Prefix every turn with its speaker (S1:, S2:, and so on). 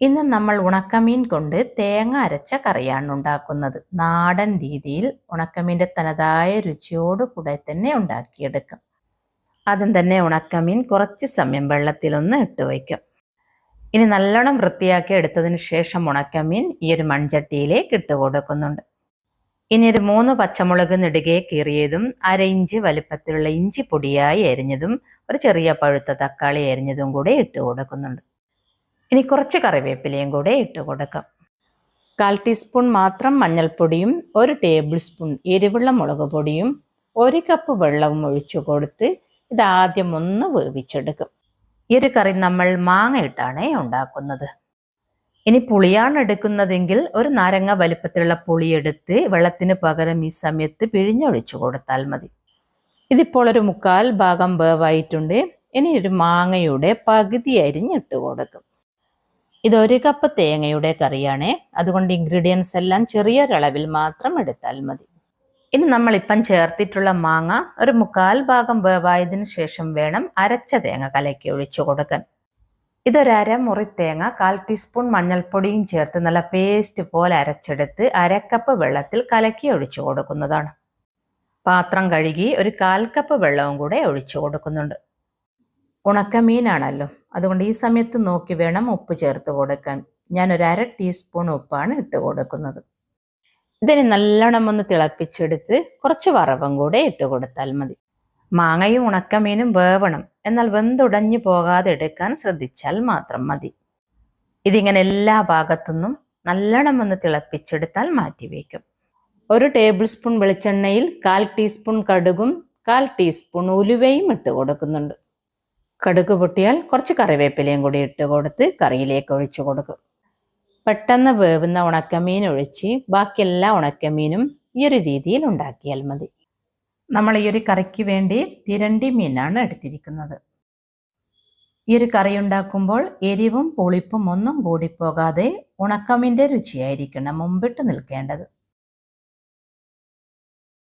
S1: ഇന്ന് നമ്മൾ ഉണക്കമീൻ കൊണ്ട് തേങ്ങ അരച്ച കറിയാണ് ഉണ്ടാക്കുന്നത്. നാടൻ രീതിയിൽ ഉണക്കമീന്റെ തനതായ രുചിയോടുകൂടെ തന്നെ ഉണ്ടാക്കിയെടുക്കും. ആദ്യം തന്നെ ഉണക്കമീൻ കുറച്ച് സമയം വെള്ളത്തിലൊന്ന് ഇട്ട് വയ്ക്കും. ഇനി നല്ലോണം വൃത്തിയാക്കി എടുത്തതിന് ശേഷം ഉണക്കമീൻ ഈ ഒരു മൺചട്ടിയിലേക്ക് ഇട്ട് കൊടുക്കുന്നുണ്ട്. ഇനി ഒരു മൂന്ന് പച്ചമുളക് നെടുകെ കീറിയതും അര ഇഞ്ച് വലുപ്പത്തിലുള്ള ഇഞ്ചി പൊടിയായി എരിഞ്ഞതും ഒരു ചെറിയ പഴുത്ത തക്കാളി എരിഞ്ഞതും കൂടെ ഇട്ട് കൊടുക്കുന്നുണ്ട്. ഇനി കുറച്ച് കറിവേപ്പിലയും കൂടെ ഇട്ട് കൊടുക്കാം. കാൽ ടീസ്പൂൺ മാത്രം മഞ്ഞൾപ്പൊടിയും ഒരു ടേബിൾ സ്പൂൺ എരിവുള്ള മുളക് പൊടിയും ഒരു കപ്പ് വെള്ളവും ഒഴിച്ചു കൊടുത്ത് ഇതാദ്യം ഒന്ന് വേവിച്ചെടുക്കും. ഈ ഒരു കറി നമ്മൾ മാങ്ങ ഇട്ടാണ് ഉണ്ടാക്കുന്നത്. ഇനി പുളിയാണ് എടുക്കുന്നതെങ്കിൽ ഒരു നാരങ്ങ വലിപ്പത്തിലുള്ള പുളി എടുത്ത് വെള്ളത്തിന് പകരം ഈ സമയത്ത് പിഴിഞ്ഞൊഴിച്ചു കൊടുത്താൽ മതി. ഇതിപ്പോൾ ഒരു മുക്കാൽ ഭാഗം വേവായിട്ടുണ്ട്. ഇനി ഒരു മാങ്ങയുടെ പകുതി അരിഞ്ഞിട്ട് കൊടുക്കും. ഇതൊരു കപ്പ് തേങ്ങയുടെ കറിയാണ്. അതുകൊണ്ട് ഇൻഗ്രീഡിയൻസ് എല്ലാം ചെറിയൊരളവിൽ മാത്രം എടുത്താൽ മതി. ഇനി നമ്മളിപ്പം ചേർത്തിട്ടുള്ള മാങ്ങ ഒരു മുക്കാൽ ഭാഗം വേവായതിന് ശേഷം വേണം അരച്ച തേങ്ങ കലക്കി ഒഴിച്ചു കൊടുക്കാൻ. ഇതൊരര മുറി തേങ്ങ കാൽ ടീസ്പൂൺ മഞ്ഞൾപ്പൊടിയും ചേർത്ത് നല്ല പേസ്റ്റ് പോലെ അരച്ചെടുത്ത് അരക്കപ്പ് വെള്ളത്തിൽ കലക്കി ഒഴിച്ചു കൊടുക്കുന്നതാണ്. പാത്രം കഴുകി ഒരു കാൽ കപ്പ് വെള്ളവും കൂടെ ഒഴിച്ചു കൊടുക്കുന്നുണ്ട്. ഉണക്കമീനാണല്ലോ. അതുകൊണ്ട് ഈ സമയത്ത് നോക്കി വേണം ഉപ്പ് ചേർത്ത് കൊടുക്കാൻ. ഞാൻ ഒരു അര ടീസ്പൂൺ ഉപ്പാണ് ഇട്ട് കൊടുക്കുന്നത്. ഇതിന് നല്ലോണം ഒന്ന് തിളപ്പിച്ചെടുത്ത് കുറച്ച് വറവും കൂടെ ഇട്ട് കൊടുത്താൽ മതി. മാങ്ങയും ഉണക്കമീനും വേവണം. എന്നാൽ വെന്തുടഞ്ഞു പോകാതെ എടുക്കാൻ ശ്രദ്ധിച്ചാൽ മാത്രം മതി. ഇതിങ്ങനെ എല്ലാ ഭാഗത്തുനിന്നും നല്ലോണം ഒന്ന് തിളപ്പിച്ചെടുത്താൽ മാറ്റി വയ്ക്കും. ഒരു ടേബിൾ സ്പൂൺ വെളിച്ചെണ്ണയിൽ കാൽ ടീസ്പൂൺ കടുകും കാൽ ടീസ്പൂൺ ഉലുവയും ഇട്ട് കൊടുക്കുന്നുണ്ട്. കടുക് പൊട്ടിയാൽ കുറച്ച് കറിവേപ്പിലയും കൂടി ഇട്ട് കൊടുത്ത് കറിയിലേക്ക് ഒഴിച്ചു കൊടുക്കും. പെട്ടെന്ന് വേവുന്ന ഉണക്കമീൻ ഒഴിച്ച് ബാക്കി എല്ലാ ഉണക്കമീനും ഈ ഒരു രീതിയിൽ ഉണ്ടാക്കിയാൽ മതി. നമ്മൾ ഈ ഒരു കറിക്ക് വേണ്ടി തിരണ്ടി മീനാണ് എടുത്തിരിക്കുന്നത്. ഈ ഒരു കറി ഉണ്ടാക്കുമ്പോൾ എരിവും പുളിപ്പും ഒന്നും കൂടിപ്പോകാതെ ഉണക്കമീന്റെ രുചിയായിരിക്കണം മുമ്പിട്ട് നിൽക്കേണ്ടത്.